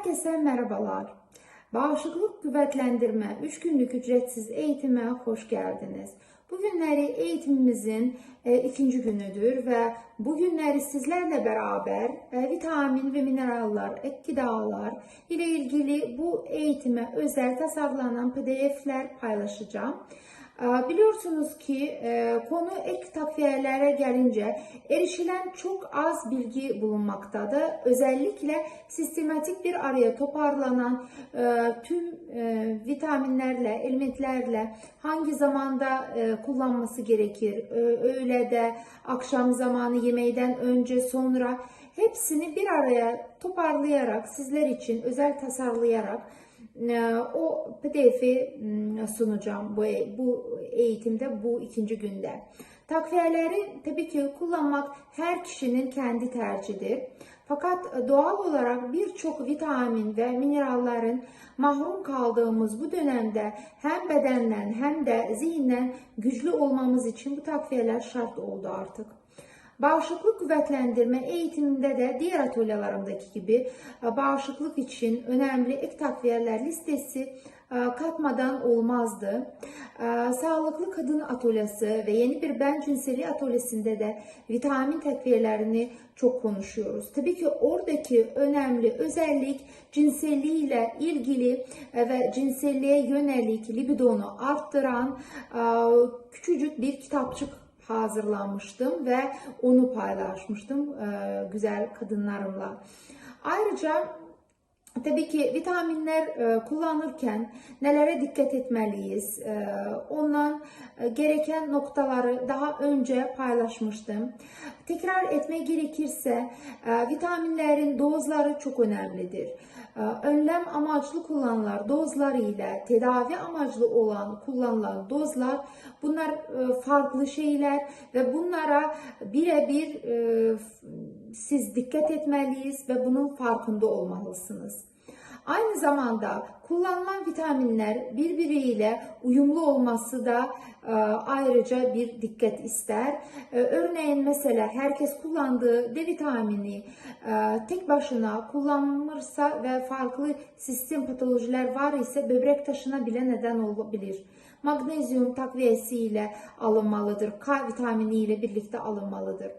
Herkese merhabalar. Bağışıklık kuvvetlendirme 3 günlük ücretsiz eğitime hoş geldiniz. Bugünleri eğitimimizin e, ikinci günüdür ve bugünleri sizlerle beraber e, vitamin ve mineraller, ek gıdalar ile ilgili bu eğitime özel tasarlanan pdf'ler paylaşacağım. Biliyorsunuz ki e, konu ek takviyelere gelince erişilen çok az bilgi bulunmaktadır. Özellikle sistematik bir araya toparlanan e, tüm e, vitaminlerle, elementlerle hangi zamanda kullanması gerekir, öğlede, akşam zamanı, yemeyden önce, sonra hepsini bir araya toparlayarak sizler için özel tasarlayarak o pdf'i m, sunacağım bu, e- bu eğitimde bu ikinci günde. Takviyeleri tabii ki kullanmak her kişinin kendi tercihidir. Fakat doğal olarak birçok vitamin ve minerallerin mahrum kaldığımız bu dönemde hem bedenden hem de zihinden güçlü olmamız için bu takviyeler şart oldu artık. Bağışıklık kuvvetlendirme eğitiminde de diğer atölyelerimdeki gibi e, bağışıklık için önemli ek takviyeler listesi e, katmadan olmazdı. E, Sağlıklı Kadın Atölyesi ve yeni bir Ben Cinseli Atölyesi'nde de vitamin takviyelerini çok konuşuyoruz. Tabii ki oradaki önemli özellik cinselliğiyle ilgili ve cinselliğe yönelik libidonu arttıran küçücük bir kitapçık hazırlanmıştım ve onu paylaşmıştım e, güzel kadınlarımla. Ayrıca Tabii ki vitaminler e, kullanırken nelere dikkat etmeliyiz? E, ondan gereken noktaları daha önce paylaşmıştım. Tekrar etmek gerekirse vitaminlerin dozları çok önemlidir. E, önlem amaçlı kullanılan dozlar ile tedavi amaçlı olan kullanılan dozlar bunlar e, farklı şeyler ve bunlara birebir e, siz dikkat etmeliyiz ve bunun farkında olmalısınız. Aynı zamanda kullanılan vitaminler birbiriyle uyumlu olması da e, ayrıca bir dikkat ister. E, örneğin mesela herkes kullandığı D vitamini e, tek başına kullanılırsa ve farklı sistem patolojiler var ise böbrek taşına bile neden olabilir. Magnezyum takviyesi ile alınmalıdır. K vitamini ile birlikte alınmalıdır.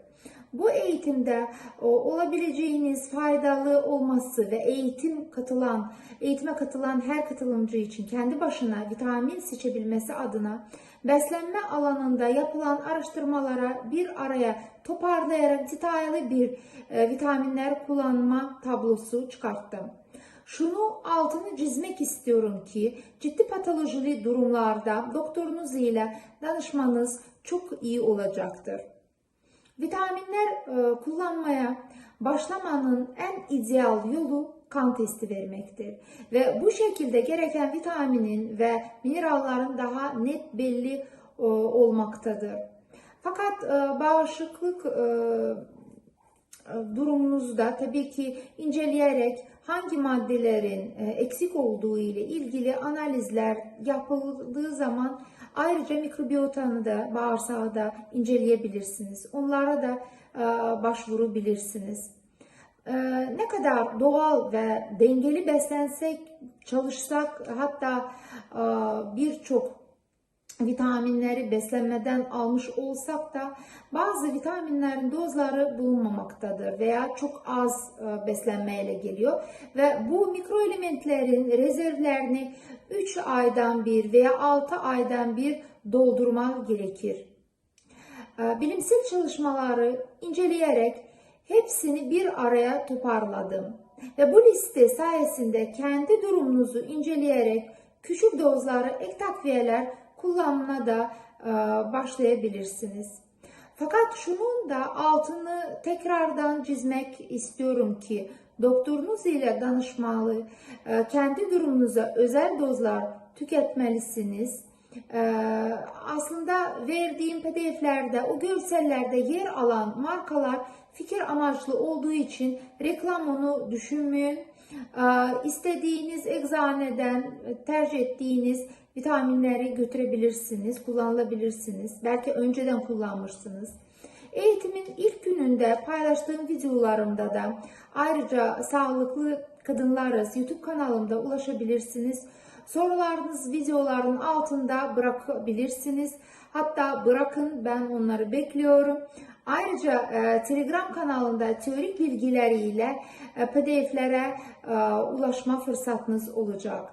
Bu eğitimde o, olabileceğiniz faydalı olması ve eğitim katılan, eğitime katılan her katılımcı için kendi başına vitamin seçebilmesi adına beslenme alanında yapılan araştırmalara bir araya toparlayarak detaylı bir e, vitaminler kullanma tablosu çıkarttım. Şunu altını çizmek istiyorum ki ciddi patolojili durumlarda doktorunuz ile danışmanız çok iyi olacaktır. Vitaminler e, kullanmaya başlamanın en ideal yolu kan testi vermektir. Ve bu şekilde gereken vitaminin ve minerallerin daha net belli e, olmaktadır. Fakat e, bağışıklık durumunuzda tabii ki inceleyerek hangi maddelerin eksik olduğu ile ilgili analizler yapıldığı zaman ayrıca mikrobiyotanı da bağırsağı da inceleyebilirsiniz. Onlara da e, başvurabilirsiniz. E, ne kadar doğal ve dengeli beslensek, çalışsak hatta birçok vitaminleri beslenmeden almış olsak da bazı vitaminlerin dozları bulunmamaktadır veya çok az e, beslenmeyle geliyor ve bu mikroelementlerin rezervlerini 3 aydan bir veya 6 aydan bir doldurmak gerekir. E, bilimsel çalışmaları inceleyerek hepsini bir araya toparladım ve bu liste sayesinde kendi durumunuzu inceleyerek küçük dozları ek takviyeler kullanımına da e, başlayabilirsiniz. Fakat şunun da altını tekrardan çizmek istiyorum ki doktorunuz ile danışmalı, e, kendi durumunuza özel dozlar tüketmelisiniz. E, aslında verdiğim pdf'lerde, o görsellerde yer alan markalar fikir amaçlı olduğu için reklam onu düşünmeyin. İstediğiniz eczaneden tercih ettiğiniz vitaminleri götürebilirsiniz, kullanılabilirsiniz. Belki önceden kullanmışsınız. Eğitimin ilk gününde paylaştığım videolarımda da ayrıca sağlıklı Kadınlarız YouTube kanalımda ulaşabilirsiniz. Sorularınız videoların altında bırakabilirsiniz. Hatta bırakın ben onları bekliyorum. Ayrıca e, Telegram kanalında teorik bilgileriyle e, PDF'lere e, ulaşma fırsatınız olacak.